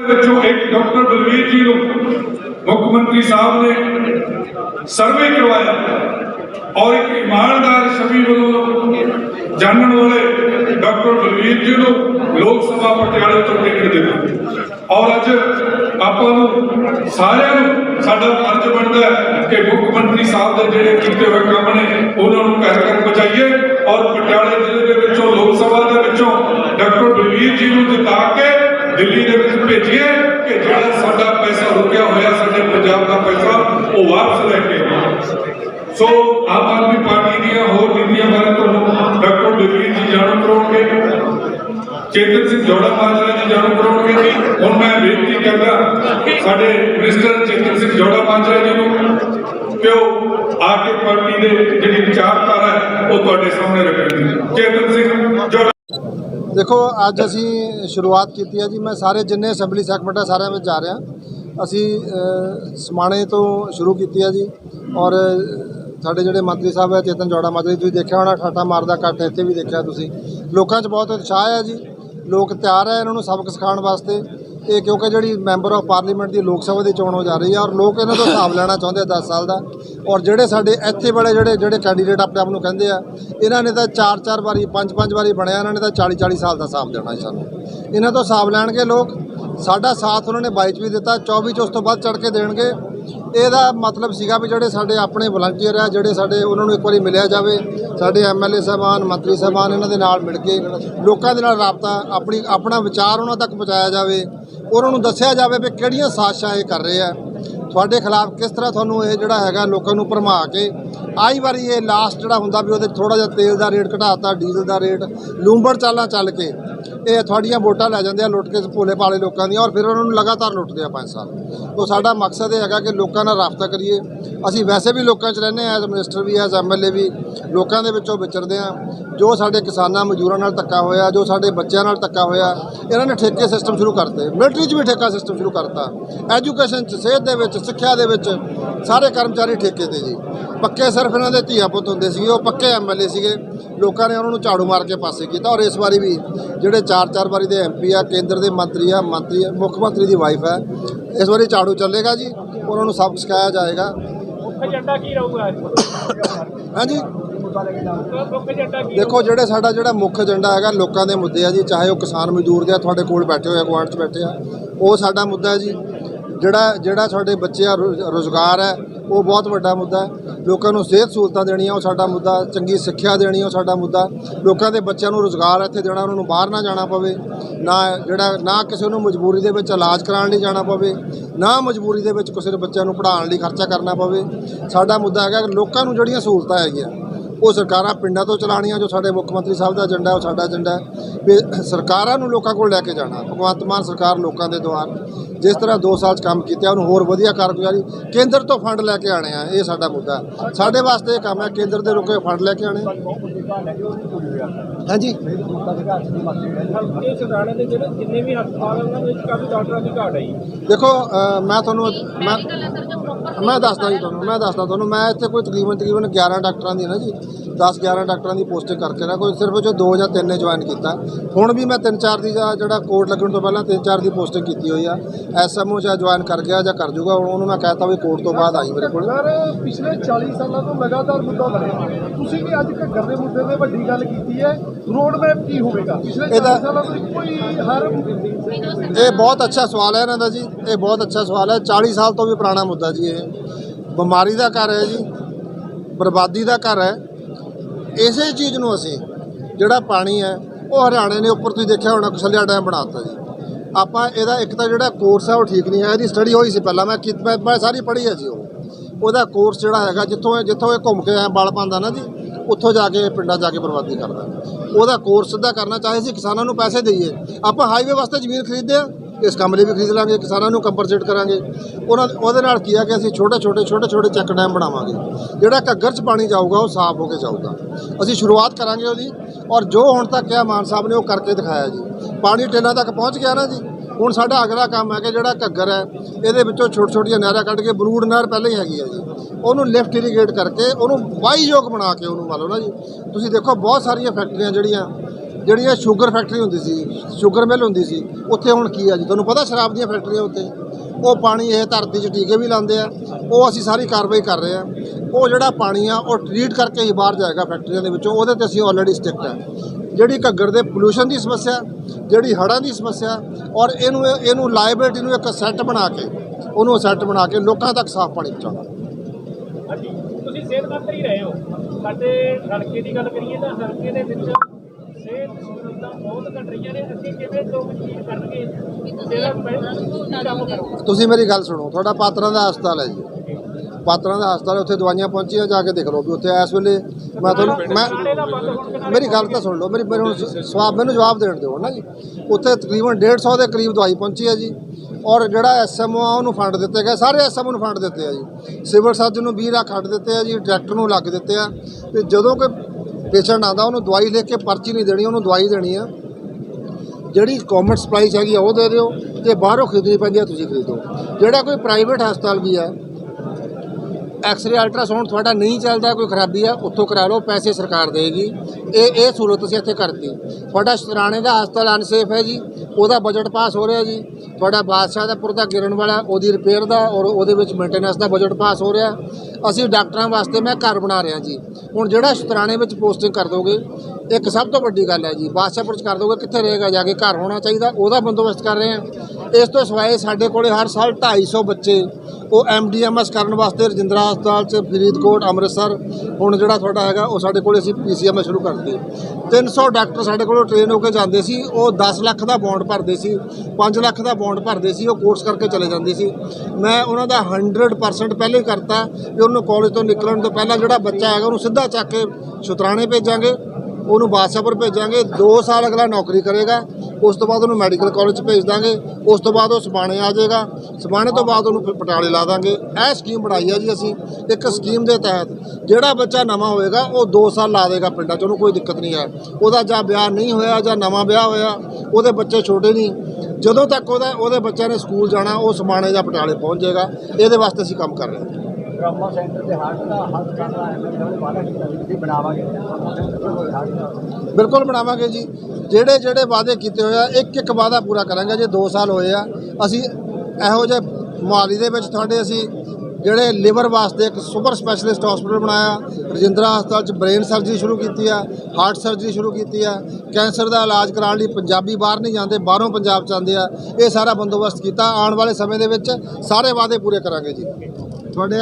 ਵਿੱਚੋਂ ਇੱਕ ਡਾਕਟਰ ਬਲਵੀਰ ਜੀ ਨੂੰ ਮੁੱਖ ਮੰਤਰੀ ਸਾਹਿਬ ਨੇ ਸਰਵੇ ਕਰਵਾਇਆ ਔਰ ਇੱਕ ਇਮਾਨਦਾਰ ਛਵੀ ਵੱਲੋਂ ਜਾਣਨ ਵਾਲੇ ਡਾਕਟਰ ਬਲਵੀਰ ਜੀ ਨੂੰ ਲੋਕ ਸਭਾ ਪਟਿਆਲੇ ਤੋਂ ਟਿਕਟ ਦਿੱਤੀ ਔਰ ਅੱਜ ਆਪਾਂ ਨੂੰ ਸਾਰਿਆਂ ਨੂੰ ਸਾਡਾ ਫਰਜ਼ ਬਣਦਾ ਹੈ ਕਿ ਮੁੱਖ ਮੰਤਰੀ ਸਾਹਿਬ ਦੇ ਜਿਹੜੇ ਕੀਤੇ ਹੋਏ ਕੰਮ ਨੇ ਉਹਨਾਂ ਨੂੰ ਘਰ ਘਰ ਪਹੁੰਚਾਈਏ ਔਰ ਪਟਿਆਲੇ ਜ਼ਿਲ੍ਹੇ ਦੇ ਵਿੱਚੋਂ ਲੋਕ ਸਭਾ ਦੇ ਵਿੱਚੋਂ ਡਾਕਟਰ ਬਲਵੀਰ ਜੀ ਨੂੰ ਜਿਤਾ ਕੇ ਦਿੱਲੀ ਦੇ ਵਿੱਚ ਭੇਜੀਏ ਕਿ ਜਿਹੜਾ ਸਾਡਾ ਪੈਸਾ ਰੁਕਿਆ ਹੋਇਆ ਸਾਡੇ ਪੰਜਾਬ ਦਾ ਪੈਸਾ ਉਹ ਵਾਪਸ ਲੈ ਕੇ ਆਉਣ। ਸੋ ਆਮ ਆਦਮੀ ਪਾਰਟੀ ਦੀਆਂ ਹੋਰ ਨੀਤੀਆਂ ਬਾਰੇ ਤੁਹਾਨੂੰ ਡਾਕਟਰ ਬਲਵੀਰ ਜੀ ਜਾਣੂ ਕਰਵਾਉਣਗੇ ਚੇਤਨ ਸਿੰਘ ਜੋੜਾ ਮਾਜਰਾ ਜੀ ਜਾਣੂ ਕਰਵਾਉਣਗੇ ਹੁਣ ਮੈਂ ਬੇਨਤੀ ਕਰਦਾ ਸਾਡੇ ਮਿਨਿਸਟਰ ਚੇਤਨ ਸਿੰਘ ਜੋੜਾ ਮਾਜਰਾ ਜੀ ਨੂੰ ਕਿ ਉਹ ਆ ਕੇ ਪਾਰਟੀ ਦੇ ਜਿਹੜੀ ਵਿਚਾਰਧਾਰਾ ਹੈ ਉਹ ਤੁਹਾਡੇ ਸਾਹਮਣੇ ਰੱਖਣਗੇ ਚੇਤਨ ਸਿੰਘ ਜੋੜਾ ਦੇਖੋ, ਅੱਜ ਅਸੀਂ ਸ਼ੁਰੂਆਤ ਕੀਤੀ ਹੈ ਜੀ। ਮੈਂ ਸਾਰੇ ਜਿੰਨੇ ਅਸੈਂਬਲੀ ਸੈਗਮੈਂਟ ਆ, ਸਾਰਿਆਂ ਵਿੱਚ ਜਾ ਰਿਹਾ। ਅਸੀਂ ਸਮਾਣੇ ਤੋਂ ਸ਼ੁਰੂ ਕੀਤੀ ਹੈ ਜੀ। ਔਰ, ਸਾਡੇ ਜਿਹੜੇ ਮੰਤਰੀ ਸਾਹਿਬ ਹੈ, ਚੇਤਨ ਜੋੜਾ ਮਾਜਰੀ, ਤੁਸੀਂ ਦੇਖਿਆ ਹੋਣਾ ਠਾਟਾ ਮਾਰਦਾ ਕੱਟ ਇੱਥੇ ਵੀ ਦੇਖਿਆ ਤੁਸੀਂ। ਲੋਕਾਂ 'ਚ ਬਹੁਤ ਉਤਸ਼ਾਹ ਹੈ ਜੀ। ਲੋਕ ਤਿਆਰ ਹੈ ਇਹਨਾਂ ਨੂੰ ਸਬਕ ਸਿਖਾਉਣ ਵਾਸਤੇ। ਇਹ ਕਿਉਂਕਿ ਜਿਹੜੀ ਮੈਂਬਰ ਆਫ ਪਾਰਲੀਮੈਂਟ ਦੀ ਲੋਕ ਸਭਾ ਦੀ ਚੋਣ ਹੋ ਜਾ ਰਹੀ ਹੈ ਔਰ ਲੋਕ ਇਹਨਾਂ ਤੋਂ ਹਿਸਾਬ ਲੈਣਾ ਚਾਹੁੰਦੇ ਆ 10 ਸਾਲ ਦਾ। ਔਰ ਜਿਹੜੇ ਸਾਡੇ ਇੱਥੇ ਵਾਲੇ ਜਿਹੜੇ ਜਿਹੜੇ ਕੈਂਡੀਡੇਟ ਆਪਣੇ ਆਪ ਨੂੰ ਕਹਿੰਦੇ ਆ, ਇਹਨਾਂ ਨੇ ਤਾਂ 4-4 ਵਾਰੀ 5-5 ਵਾਰੀ ਬਣਿਆ, ਇਹਨਾਂ ਨੇ ਤਾਂ 40-40 ਸਾਲ ਦਾ ਹਿਸਾਬ ਦੇਣਾ ਜੀ ਸਾਨੂੰ। ਇਹਨਾਂ ਤੋਂ ਹਿਸਾਬ ਲੈਣਗੇ ਲੋਕ, ਸਾਡਾ ਸਾਥ ਉਹਨਾਂ ਨੇ 22 ਚ ਵੀ ਦਿੱਤਾ 24 ਚ ਉਸ ਤੋਂ ਬਾਅਦ ਚੜ ਕੇ ਦੇਣਗੇ। ਇਹਦਾ ਮਤਲਬ ਸੀਗਾ ਵੀ ਜਿਹੜੇ ਸਾਡੇ ਆਪਣੇ ਵਲੰਟੀਅਰ ਆ, ਜਿਹੜੇ ਸਾਡੇ ਉਹਨਾਂ ਨੂੰ ਇੱਕ ਵਾਰੀ ਮਿਲਿਆ ਜਾਵੇ, ਸਾਡੇ ਐਮਐਲਏ ਸਾਹਿਬਾਨ, ਮੰਤਰੀ ਸਾਹਿਬਾਨ ਇਹਨਾਂ ਦੇ ਨਾਲ ਮਿਲ ਕੇ ਲੋਕਾਂ ਦੇ ਨਾਲ ਰਾਬਤਾ, ਆਪਣੀ ਆਪਣਾ ਵਿਚਾਰ ਉਹਨਾਂ ਤੱਕ ਪਹੁੰਚਾਇਆ ਜਾਵੇ ਉਹਨਾਂ ਨੂੰ ਦੱਸਿਆ ਜਾਵੇ ਵੀ ਕਿਹੜੀਆਂ ਸਾਜ਼ਿਸ਼ਾਂ ਇਹ ਕਰ ਰਹੇ ਆ। ਤੁਹਾਡੇ ਖਿਲਾਫ ਕਿਸ ਤਰ੍ਹਾਂ ਤੁਹਾਨੂੰ ਇਹ ਜਿਹੜਾ ਹੈਗਾ ਲੋਕਾਂ ਨੂੰ ਭਰਮਾ ਕੇ, ਆਈ ਵਾਰੀ ਇਹ ਲਾਸਟ ਜਿਹੜਾ ਹੁੰਦਾ ਵੀ ਉਹਦੇ ਥੋੜਾ ਜਿਹਾ ਤੇਲ ਦਾ ਰੇਟ ਘਟਾਤਾ ਡੀਜ਼ਲ ਦਾ ਰੇਟ, ਲੂੰਬੜ ਚਾਲਾਂ ਚੱਲ ਕੇ ਇਹ ਤੁਹਾਡੀਆਂ ਵੋਟਾਂ ਲੈ ਜਾਂਦੇ ਆ, ਲੁੱਟ ਕੇ ਭੋਲੇ ਪਾਲੇ ਲੋਕਾਂ ਦੀਆਂ ਔਰ ਫਿਰ ਉਹਨਾਂ ਨੂੰ ਲਗਾਤਾਰ ਲੁੱਟਦੇ ਆ 5 ਸਾਲ। ਤੋਂ ਸਾਡਾ ਮਕਸਦ ਇਹ ਹੈਗਾ ਕਿ ਲੋਕਾਂ ਨਾਲ ਰਾਬਤਾ ਕਰੀਏ। ਅਸੀਂ ਵੈਸੇ ਵੀ ਲੋਕਾਂ 'ਚ ਰਹਿੰਦੇ ਆ ਐਜ਼ ਮਿਨਿਸਟਰ ਵੀ ਐਜ਼ ਐਮਐਲਏ ਵੀ, ਲੋਕਾਂ ਦੇ ਵਿੱਚੋਂ ਵਿਚਰਦੇ ਆ ਜੋ ਸਾਡੇ ਕਿਸਾਨਾਂ ਮਜ਼ਦੂਰਾਂ ਨਾਲ ਧੱਕਾ ਹੋਇਆ, ਜੋ ਸਾਡੇ ਬੱਚਿਆਂ ਨਾਲ ਧੱਕਾ ਹੋਇਆ, ਇਹਨਾਂ ਨੇ ਠੇਕੇ ਸਿਸਟਮ ਸ਼ੁਰੂ ਕਰਤੇ। ਮਿਲਟਰੀ 'ਚ ਵੀ ਠੇਕਾ ਸਿਸਟਮ ਸ਼ੁਰੂ ਕਰਤਾ। ਐਜੂਕੇਸ਼ਨ 'ਚ, ਸਿਹਤ ਦੇ ਵਿੱਚ, ਸਿੱਖਿਆ ਦੇ ਵਿੱਚ ਸਾਰੇ ਕਰਮਚਾਰੀ ਠੇਕੇ ਤੇ ਜੀ। ਪੱਕੇ ਸਿਰਫ ਇਹਨਾਂ ਦੇ ਧੀਆ ਪੁੱਤ ਹੁੰਦੇ ਸੀਗੇ, ਉਹ ਪੱਕੇ ਐਮਐਲਏ ਸੀਗੇ। ਲੋਕਾਂ ਨੇ ਉਹਨਾਂ ਨੂੰ ਝਾੜੂ ਮਾਰ ਕੇ ਪਾਸੇ ਕੀਤਾ ਔਰ ਇਸ ਵਾਰੀ ਵੀ ਜਿਹੜੇ ਚਾਰ ਚਾਰ ਵਾਰੀ ਦੇ ਐਮਪੀ ਆ ਕੇਂਦਰ ਦੇ ਮੰਤਰੀ ਆ ਮੰਤਰੀ ਆ, ਮੁੱਖ ਮੰਤਰੀ ਦੀ ਵਾਈਫ ਹੈ ਇਸ ਵਾਰੀ ਝਾੜੂ ਚੱਲੇਗਾ ਜੀ ਉਹਨਾਂ ਨੂੰ ਸਬਕ ਸਿਖਾਇਆ ਜਾਏਗਾ। ਮੁੱਖ ਏਜੰਡਾ ਕੀ ਰਹੂਗਾ ਅੱਜ? ਹਾਂਜੀ? ਦੇਖੋ ਜਿਹੜੇ ਸਾਡਾ ਜਿਹੜਾ ਮੁੱਖ ਏਜੰਡਾ ਹੈਗਾ ਲੋਕਾਂ ਦੇ ਮੁੱਦੇ ਆ ਜੀ ਚਾਹੇ ਉਹ ਕਿਸਾਨ ਮਜ਼ਦੂਰ ਦੇ ਆ ਤੁਹਾਡੇ ਕੋਲ ਬੈਠੇ ਹੋਏ ਆ ਗੁਆਂਢ 'ਚ ਬੈਠੇ ਆ ਉਹ ਸਾਡਾ ਮੁੱਦਾ ਹੈ ਜੀ। ਜਿਹੜਾ ਜਿਹੜਾ ਸਾਡੇ ਬੱਚੇ ਆ ਰੋਜ਼ਗਾਰ ਹੈ, ਉਹ ਬਹੁਤ ਵੱਡਾ ਮੁੱਦਾ ਹੈ। ਲੋਕਾਂ ਨੂੰ ਸਿਹਤ ਸਹੂਲਤਾਂ ਦੇਣੀਆਂ, ਉਹ ਸਾਡਾ ਮੁੱਦਾ, ਚੰਗੀ ਸਿੱਖਿਆ ਦੇਣੀ, ਉਹ ਸਾਡਾ ਮੁੱਦਾ। ਲੋਕਾਂ ਦੇ ਬੱਚਿਆਂ ਨੂੰ ਰੋਜ਼ਗਾਰ ਇੱਥੇ ਦੇਣਾ, ਉਹਨਾਂ ਨੂੰ ਬਾਹਰ ਨਾ ਜਾਣਾ ਪਵੇ। ਨਾ ਜਿਹੜਾ, ਨਾ ਕਿਸੇ ਨੂੰ ਮਜਬੂਰੀ ਦੇ ਵਿੱਚ ਇਲਾਜ ਕਰਾਉਣ ਲਈ ਜਾਣਾ ਪਵੇ। ਨਾ ਮਜਬੂਰੀ ਦੇ ਵਿੱਚ ਕਿਸੇ ਦੇ ਬੱਚਿਆਂ ਨੂੰ ਪੜ੍ਹਾਉਣ ਲਈ ਖਰਚਾ ਕਰਨਾ ਪਵੇ। ਸਾਡਾ ਮੁੱਦਾ ਹੈਗਾ ਲੋਕਾਂ ਨੂੰ ਜਿਹੜੀਆਂ ਸਹੂਲਤਾਂ ਹੈਗੀਆਂ, ਉਹ ਸਰਕਾਰਾਂ ਪਿੰਡਾਂ ਤੋਂ ਚਲਾਉਣੀਆਂ, ਜੋ ਸਾਡੇ ਮੁੱਖ ਮੰਤਰੀ ਸਾਹਿਬ ਦਾ ਏਜੰਡਾ, ਉਹ ਸਾਡਾ ਏਜੰਡਾ ਵੀ ਸਰਕਾਰਾਂ ਨੂੰ ਲੋਕਾਂ ਕੋਲ ਲੈ ਕੇ ਜਾਣਾ, ਭਗਵੰਤ ਮਾਨ ਸਰਕਾਰ ਲੋਕਾਂ ਦੇ ਦੁਆਰ। ਜਿਸ ਤਰ੍ਹਾਂ 2 ਸਾਲ 'ਚ ਕੰਮ ਕੀਤਾ ਉਹਨੂੰ ਹੋਰ ਵਧੀਆ ਕਾਰਗੁਜ਼ਾਰੀ ਕੇਂਦਰ ਤੋਂ ਫੰਡ ਲੈ ਕੇ ਆਣੇ ਆ, ਇਹ ਸਾਡਾ ਮੁੱਦਾ ਸਾਡੇ ਵਾਸਤੇ ਇਹ ਕੰਮ ਹੈ, ਕੇਂਦਰ ਦੇ ਰੁਕੇ ਫੰਡ ਲੈ ਕੇ ਆਣੇ ਹਾਂਜੀ। ਜਿੰਨੇ ਵੀ ਹਸਪਤਾਲ ਉਹਨਾਂ ਵਿੱਚ ਕਾਫੀ ਡਾਕਟਰਾਂ ਦੀ ਘਾਟ ਹੈ ਦੇਖੋ ਮੈਂ ਤੁਹਾਨੂੰ ਮੈਂ ਮੈਂ ਦੱਸਦਾ ਜੀ ਤੁਹਾਨੂੰ, ਮੈਂ ਦੱਸਦਾ ਤੁਹਾਨੂੰ, ਮੈਂ ਇੱਥੇ ਕੋਈ ਤਕਰੀਬਨ ਤਕਰੀਬਨ 11 ਡਾਕਟਰਾਂ ਦੀ ਨਾ ਜੀ 10 11 ਡਾਕਟਰਾਂ ਦੀ ਪੋਸਟਿੰਗ ਕਰਕੇ ਨਾ ਕੋਈ ਸਿਰਫ ਜੋ 2 ਜਾਂ 3 ਨੇ ਜੁਆਇਨ ਕੀਤਾ। ਹੁਣ ਵੀ ਮੈਂ 3 4 ਦੀ ਜਿਹੜਾ ਕੋਰਟ ਲੱਗਣ ਤੋਂ ਪਹਿਲਾਂ 3 4 ਦੀ ਪੋਸਟਿੰਗ ਕੀਤੀ ਹੋਈ ਆ। ਐਸਐਮਓ ਜਾਂ ਜੁਆਇਨ ਕਰ ਗਿਆ ਜਾਂ ਕਰ ਜੂਗਾ ਹੁਣ ਉਹਨੂੰ ਮੈਂ ਕਹਿਤਾ ਵੀ ਕੋਰਟ ਤੋਂ ਬਾਅਦ ਆਈ ਮੇਰੇ ਕੋਲ। ਸਰ ਪਿਛਲੇ 40 ਸਾਲਾਂ ਤੋਂ ਲਗਾਤਾਰ ਮੁੱਦਾ ਬਣਿਆ ਤੁਸੀਂ ਵੀ ਅੱਜ ਘੱਗਰ ਦੇ ਮੁੱਦੇ ਤੇ ਵੱਡੀ ਗੱਲ ਕੀਤੀ ਹੈ। ਰੋਡ ਮੈਪ ਕੀ ਹੋਵੇਗਾ? ਪਿਛਲੇ 40 ਇਹਦਾ- ਸਾਲਾਂ ਤੋਂ ਇੱਕੋ ਹੀ ਹਰ ਇਹ ਬਹੁਤ ਅੱਛਾ ਸਵਾਲ ਹੈ ਇਹਨਾਂ ਦਾ ਜੀ। ਇਹ ਬਹੁਤ ਅੱਛਾ ਸਵਾਲ ਹੈ। 40 ਸਾਲ ਤੋਂ ਵੀ ਪੁਰਾਣਾ ਮੁੱਦਾ ਜੀ ਇਹ। ਬਿਮਾਰੀ ਦਾ ਘਰ ਹੈ ਜੀ। ਬਰਬਾਦੀ ਦਾ ਘਰ ਹੈ। ਇਸੇ ਚੀਜ਼ ਨੂੰ ਅਸੀਂ, ਜਿਹੜਾ ਪਾਣੀ ਹੈ, ਉਹ ਹਰਿਆਣੇ ਨੇ ਉੱਪਰ ਤੁਸੀਂ ਦੇਖਿਆ ਹੋਣਾ ਕੁਸਲਿਆ ਡੈਮ ਬਣਾਤਾ ਜੀ। ਆਪਾਂ ਇਹਦਾ ਇੱਕ ਤਾਂ ਜਿਹੜਾ ਕੋਰਸ ਹੈ ਉਹ ਠੀਕ ਨਹੀਂ ਹੈ, ਇਹਦੀ ਸਟੱਡੀ ਹੋਈ ਸੀ ਪਹਿਲਾਂ, ਮੈਂ ਕੀ- ਮੈਂ- ਮੈਂ ਸਾਰੀ ਪੜ੍ਹੀ ਹੈ ਜੀ ਉਹ। ਉਹਦਾ ਕੋਰਸ ਜਿਹੜਾ ਹੈਗਾ, ਜਿੱਥੋਂ ਇਹ ਜਿੱਥੋਂ ਇਹ ਘੁੰਮ ਕੇ ਆਇਆ, ਬਲ ਪਾਉਂਦਾ ਨਾ ਜੀ, ਉੱਥੋਂ ਜਾ ਕੇ ਪਿੰਡਾਂ ਜਾ ਕੇ ਬਰਬਾਦੀ ਕਰਦਾ। ਉਹਦਾ ਕੋਰਸ ਸਿੱਧਾ ਕਰਨਾ, ਚਾਹੇ ਸੀ ਕਿਸਾਨਾਂ ਨੂੰ ਪੈਸੇ ਦਈਏ। ਆਪਾਂ ਹਾਈਵੇ ਵਾਸਤੇ ਜ਼ਮੀਨ ਖਰੀਦਦੇ ਆ ਇਸ ਕੰਮ ਲਈ ਵੀ ਖਰੀਦ ਲਾਂਗੇ, ਕਿਸਾਨਾਂ ਨੂੰ ਕੰਪਨਸੇਟ ਕਰਾਂਗੇ। ਉਹਨਾਂ ਉਹਦੇ ਨਾਲ ਕੀ ਆ ਕਿ ਅਸੀਂ ਛੋਟੇ ਛੋਟੇ ਛੋਟੇ ਛੋਟੇ ਚੱਕ ਡੈਮ ਬਣਾਵਾਂਗੇ। ਜਿਹੜਾ ਘੱਗਰ 'ਚ ਪਾਣੀ ਜਾਊਗਾ, ਉਹ ਸਾਫ਼ ਹੋ ਕੇ ਜਾਊਗਾ। ਅਸੀਂ ਸ਼ੁਰੂਆਤ ਕਰਾਂਗੇ ਉਹਦੀ ਔਰ ਜੋ ਹੁਣ ਤੱਕ ਕਿਹਾ ਮਾਨ ਸਾਹਿਬ ਨੇ, ਉਹ ਕਰਕੇ ਦਿਖਾਇਆ ਜੀ। ਪਾਣੀ ਟੇਲਾਂ ਤੱਕ ਪਹੁੰਚ ਗਿਆ ਨਾ ਜੀ। ਹੁਣ ਸਾਡਾ ਅਗਲਾ ਕੰਮ ਹੈ ਕਿ ਜਿਹੜਾ ਘੱਗਰ ਹੈ, ਇਹਦੇ ਵਿੱਚੋਂ ਛੋਟ ਛੋਟੀਆਂ ਨਹਿਰਾਂ ਕੱਢ ਕੇ ਬਰੂੜ ਨਹਿਰ ਪਹਿਲਾਂ ਹੀ ਹੈਗੀ ਹੈ ਜੀ। ਉਹਨੂੰ ਲਿਫਟ ਇਰੀਗੇਟ ਕਰਕੇ ਉਹਨੂੰ ਵਾਹੀਯੋਗ ਬਣਾ ਕੇ ਉਹਨੂੰ ਮੰਨ ਲਓ ਨਾ ਜੀ। ਤੁਸੀਂ ਦੇਖੋ, ਬਹੁਤ ਸਾਰੀਆਂ ਫੈਕਟਰੀਆਂ ਜਿਹੜੀਆਂ ਜਿਹੜੀਆਂ ਸ਼ੂਗਰ ਫੈਕਟਰੀ ਹੁੰਦੀ ਸੀ, ਸ਼ੂਗਰ ਮਿਲ ਹੁੰਦੀ ਸੀ, ਉੱਥੇ ਹੁਣ ਕੀ ਆ ਜੀ? ਤੁਹਾਨੂੰ ਪਤਾ ਸ਼ਰਾਬ ਦੀਆਂ ਫੈਕਟਰੀਆਂ ਉੱਤੇ, ਉਹ ਪਾਣੀ ਇਹ ਧਰਤੀ 'ਚ ਟੀਕੇ ਵੀ ਲਾਉਂਦੇ ਆ, ਉਹ ਅਸੀਂ ਸਾਰੀ ਕਾਰਵਾਈ ਕਰ ਰਹੇ ਆ। ਉਹ ਜਿਹੜਾ ਪਾਣੀ ਆ, ਉਹ ਟ੍ਰੀਟ ਕਰਕੇ ਹੀ ਬਾਹਰ ਜਾਏਗਾ ਫੈਕਟਰੀਆਂ ਦੇ ਵਿੱਚੋਂ, ਉਹਦੇ ਤੇ ਅਸੀਂ ਆਲਰੇਡੀ ਸਟ੍ਰਿਕਟ ਆ। ਜਿਹੜੀ ਘੱਗਰ ਦੇ ਪੋਲੂਸ਼ਨ ਦੀ ਸਮੱਸਿਆ, ਜਿਹੜੀ ਹੜ੍ਹਾਂ ਦੀ ਸਮੱਸਿਆ, ਔਰ ਇਹਨੂੰ ਇਹਨੂੰ ਲਾਇਬਿਲਟੀ ਨੂੰ ਇੱਕ ਸੈੱਟ ਬਣਾ ਕੇ, ਉਹਨੂੰ ਸੈੱਟ ਬਣਾ ਕੇ ਲੋਕਾਂ ਤੱਕ ਸਾਫ਼ ਪਾਣੀ ਪਹੁੰਚਾਉਣਾ। ਤੁਸੀਂ ਸਿਹਤ ਮੰਤਰੀ ਰਹੇ ਹੋ। ਸਾਡੇ ਹਲਕੇ ਦੀ ਗੱਲ ਕਰੀਏ ਤਾਂ ਹਲਕੇ ਦੇ ਵਿੱਚ ਸਿਹਤ ਸਹੂਲਤਾਂ ਬਹੁਤ ਘਟ ਰਹੀਆਂ ਨੇ। ਅਸੀਂ ਕਿਵੇਂ ਲੋਕ ਠੀਕ ਕਰਨਗੇ? ਜਿਹੜਾ ਪਹਿਲਾਂ ਕੰਮ ਕਰੋ ਤੁਸੀਂ ਮੇਰੀ ਗੱਲ ਸੁਣੋ ਤੁਹਾਡਾ ਪਾਤਰਾਂ ਦਾ ਹਸਪਤਾਲ ਹੈ ਜੀ। ਪਾਤਰਾਂ ਦਾ ਹਸਪਤਾਲ ਹੈ, ਉੱਥੇ ਦਵਾਈਆਂ ਪਹੁੰਚੀਆਂ ਜਾ ਕੇ ਦੇਖ ਲਓ ਵੀ ਉੱਥੇ ਇਸ ਵੇਲੇ ਮੈਂ ਤੁਹਾਨੂੰ ਮੈਂ ਮੇਰੀ ਗੱਲ ਤਾਂ ਸੁਣ ਲਓ ਮੇਰੀ ਹੁਣ ਸਵਾਬ ਮੈਨੂੰ ਜਵਾਬ ਦੇਣ ਦਿਓ ਨਾ ਜੀ। ਉੱਥੇ ਤਕਰੀਬਨ 150 ਦੇ ਕਰੀਬ ਦਵਾਈ ਪਹੁੰਚੀ ਹੈ ਜੀ। ਔਰ ਜਿਹੜਾ ਐਸਐਮਓ ਆ ਉਹਨੂੰ ਫੰਡ ਦਿੱਤੇ ਗਏ। ਸਾਰੇ ਐਸਐਮਓ ਨੂੰ ਫੰਡ ਦਿੱਤੇ ਆ ਜੀ। ਸਿਵਲ ਸਰਜਨ ਨੂੰ 20 ਲੱਖ ਖੱਟ ਦਿੱਤੇ ਆ ਜੀ ਡਾਇਰੈਕਟਰ ਨੂੰ ਲੱਗ ਦਿੱਤੇ ਆ। ਤੇ ਜਦੋਂ ਕੋਈ ਪੇਸ਼ੈਂਟ ਆਉਂਦਾ, ਉਹਨੂੰ ਦਵਾਈ ਲਿਖ ਕੇ ਪਰਚੀ ਨਹੀਂ ਦੇਣੀ, ਉਹਨੂੰ ਦਵਾਈ ਦੇਣੀ ਆ। ਜਿਹੜੀ ਗਵਰਨਮੈਂਟ ਸਪਲਾਈ ਹੈਗੀ ਆ, ਉਹ ਦੇ ਦਿਓ, ਜੇ ਬਾਹਰੋਂ ਖਰੀਦਣੀ ਪੈਂਦੀ ਆ, ਤੁਸੀਂ ਖਰੀਦੋ। ਜਿਹੜਾ ਕੋਈ ਪ੍ਰਾਈਵੇਟ ਹਸਪਤਾਲ ਵੀ ਆ ਐਕਸ-ਰੇ ਅਲਟਰਾਸਾਊਂਡ ਤੁਹਾਡਾ ਨਹੀਂ ਚੱਲਦਾ, ਕੋਈ ਖਰਾਬੀ ਆ, ਉੱਥੋਂ ਕਰਾ ਲਓ, ਪੈਸੇ ਸਰਕਾਰ ਦੇਗੀ। ਇਹ ਇਹ ਸਹੂਲਤ ਅਸੀਂ ਇੱਥੇ ਕਰਤੀ। ਤੁਹਾਡਾ ਸ਼ਰਾਣੇ ਦਾ ਹਸਪਤਾਲ ਅਨਸੇਫ ਹੈ ਜੀ, ਉਹਦਾ ਬਜਟ ਪਾਸ ਹੋ ਰਿਹਾ ਜੀ। ਤੁਹਾਡਾ ਬਾਦਸ਼ਾਹ ਦਾ ਪੁਰਦਾ ਗਿਰਨ ਵਾਲਾ, ਉਹਦੀ ਰਿਪੇਅਰ ਦਾ ਔਰ ਉਹਦੇ ਵਿੱਚ ਮੇਨਟੇਨੈਂਸ ਦਾ ਬਜਟ ਪਾਸ ਹੋ ਰਿਹਾ। ਅਸੀਂ ਡਾਕਟਰਾਂ ਵਾਸਤੇ ਮੈਂ ਘਰ ਬਣਾ ਰਿਹਾ ਜੀ। ਹੁਣ ਜਿਹੜਾ ਸ਼ਤਰਾਣੇ ਵਿੱਚ ਪੋਸਟਿੰਗ ਕਰ ਦੋਗੇ, ਇੱਕ ਸਭ ਤੋਂ ਵੱਡੀ ਗੱਲ ਹੈ ਜੀ, ਬਾਦਸ਼ਾਹਪੁਰ ਚ ਕਰ ਦੋਗੇ, ਕਿੱਥੇ ਰਹੇਗਾ, ਜਾ ਕੇ ਘਰ ਹੋਣਾ ਚਾਹੀਦਾ, ਉਹਦਾ ਬੰਦੋਬਸਤ ਕਰ ਰਹੇ ਹਾਂ। ਇਸ ਤੋਂ ਸਿਵਾਏ ਸਾਡੇ ਕੋਲੇ ਹਰ ਸਾਲ 250 ਬੱਚੇ ਉਹ ਐਮਡੀਐਮਐਸ ਕਰਨ ਵਾਸਤੇ ਰਜਿੰਦਰਾ ਹਸਪਤਾਲ ਚ, ਫਰੀਦਕੋਟ, ਅੰਮ੍ਰਿਤਸਰ, ਹੁਣ ਜਿਹੜਾ ਤੁਹਾਡਾ ਹੈਗਾ ਉਹ ਸਾਡੇ ਕੋਲੇ ਅਸੀਂ ਪੀਸੀਐਮਐਸ ਸ਼ੁਰੂ ਕਰਤੀ 300 ਡਾਕਟਰ ਸਾਡੇ ਕੋਲੋਂ ਟ੍ਰੇਨ ਹੋ ਕੇ ਜਾਂਦੇ ਸੀ, ਉਹ 10 ਲੱਖ ਦਾ ਬੌਂਡ ਭਰਦੇ ਸੀ 5 ਲੱਖ ਦਾ ਬੌਂਡ ਭਰਦੇ ਸੀ, ਉਹ ਕੋਰਸ ਕਰਕੇ ਚਲੇ ਜਾਂਦੇ ਸੀ। ਮੈਂ ਉਹਨਾਂ ਦਾ 100% ਪਹਿਲੇ ਹੀ ਕਰਤਾ ਵੀ ਉਹਨੂੰ ਕਾਲਜ ਤੋਂ ਨਿਕਲਣ ਤੋਂ ਪਹਿਲਾਂ ਜਿਹੜਾ ਬੱਚਾ ਹੈਗਾ ਉਹਨੂੰ ਸਿੱਧਾ ਚੱਕ ਕੇ ਸ਼ੁਤਰਾਣੇ ਭੇਜਾਂਗੇ। ਉਹਨੂੰ ਬਾਦਸ਼ਾਹਪੁਰ ਭੇਜਾਂਗੇ 2 ਸਾਲ ਅਗਲਾ ਨੌਕਰੀ ਕਰੇਗਾ, ਉਸ ਤੋਂ ਬਾਅਦ ਉਹਨੂੰ ਮੈਡੀਕਲ ਕਾਲਜ 'ਚ ਭੇਜ ਦਾਂਗੇ, ਉਸ ਤੋਂ ਬਾਅਦ ਉਹ ਸਬਾਣੇ ਆ ਜਾਏਗਾ, ਸਬਾਣੇ ਤੋਂ ਬਾਅਦ ਉਹਨੂੰ ਫਿਰ ਪਟਿਆਲੇ ਲਾ ਦਾਂਗੇ। ਇਹ ਸਕੀਮ ਬਣਾਈ ਹੈ ਜੀ ਅਸੀਂ, ਇੱਕ ਸਕੀਮ ਦੇ ਤਹਿਤ ਜਿਹੜਾ ਬੱਚਾ ਨਵਾਂ ਹੋਏਗਾ, ਉਹ 2 ਸਾਲ ਲਾ ਦੇਗਾ ਪਿੰਡਾਂ 'ਚ, ਉਹਨੂੰ ਕੋਈ ਦਿੱਕਤ ਨਹੀਂ ਹੈ ਉਹਦਾ ਜਾਂ ਵਿਆਹ ਨਹੀਂ ਹੋਇਆ, ਜਾਂ ਨਵਾਂ ਵਿਆਹ ਹੋਇਆ, ਉਹਦੇ ਬੱਚੇ ਛੋਟੇ ਨਹੀਂ। ਜਦੋਂ ਤੱਕ ਉਹਦਾ, ਉਹਦੇ ਬੱਚਿਆਂ ਨੇ ਸਕੂਲ ਜਾਣਾ, ਉਹ ਸਮਾਣੇ ਜਾਂ ਪਟਿਆਲੇ ਪਹੁੰਚ ਜਾਏਗਾ, ਇਹਦੇ ਵਾਸਤੇ ਅਸੀਂ ਕੰਮ ਕਰ ਰਹੇ ਹਾਂ। ਟਰਾਮਾ ਸੈਂਟਰ ਤੇ ਹਾਰਟ ਦਾ ਹੱਥ ਕਰਨਾ ਹੈ ਵਾਅਦਾ ਕੀਤਾ ਸੀ ਕਿ ਬਣਾਵਾਂਗੇ। ਬਿਲਕੁਲ ਬਣਾਵਾਂਗੇ ਜੀ। ਜਿਹੜੇ ਜਿਹੜੇ ਵਾਅਦੇ ਕੀਤੇ ਹੋਏ ਆ, ਇੱਕ ਇੱਕ ਵਾਅਦਾ ਪੂਰਾ ਕਰਾਂਗੇ ਜੇ 2 ਸਾਲ ਹੋਏ ਆ। ਅਸੀਂ ਇਹੋ ਜਿਹੇ ਮੋਹਾਲੀ ਦੇ ਵਿੱਚ ਤੁਹਾਡੇ ਅਸੀਂ ਜਿਹੜੇ ਲਿਵਰ ਵਾਸਤੇ ਇੱਕ ਸੁਪਰ ਸਪੈਸ਼ਲਿਸਟ ਹਸਪੀਟਲ ਬਣਾਇਆ, ਰਜਿੰਦਰਾ ਹਸਪਤਾਲ 'ਚ ਬ੍ਰੇਨ ਸਰਜਰੀ ਸ਼ੁਰੂ ਕੀਤੀ ਆ, ਹਾਰਟ ਸਰਜਰੀ ਸ਼ੁਰੂ ਕੀਤੀ ਆ। ਕੈਂਸਰ ਦਾ ਇਲਾਜ ਕਰਾਉਣ ਲਈ ਪੰਜਾਬੀ ਬਾਹਰ ਨਹੀਂ ਜਾਂਦੇ, ਬਾਹਰੋਂ ਪੰਜਾਬ 'ਚ ਆਉਂਦੇ ਆ। ਇਹ ਸਾਰਾ ਬੰਦੋਬਸਤ ਕੀਤਾ। ਆਉਣ ਵਾਲੇ ਸਮੇਂ ਦੇ ਵਿੱਚ ਸਾਰੇ ਵਾਅਦੇ ਪੂਰੇ ਕਰਾਂਗੇ ਜੀ। ਤੁਹਾਡੇ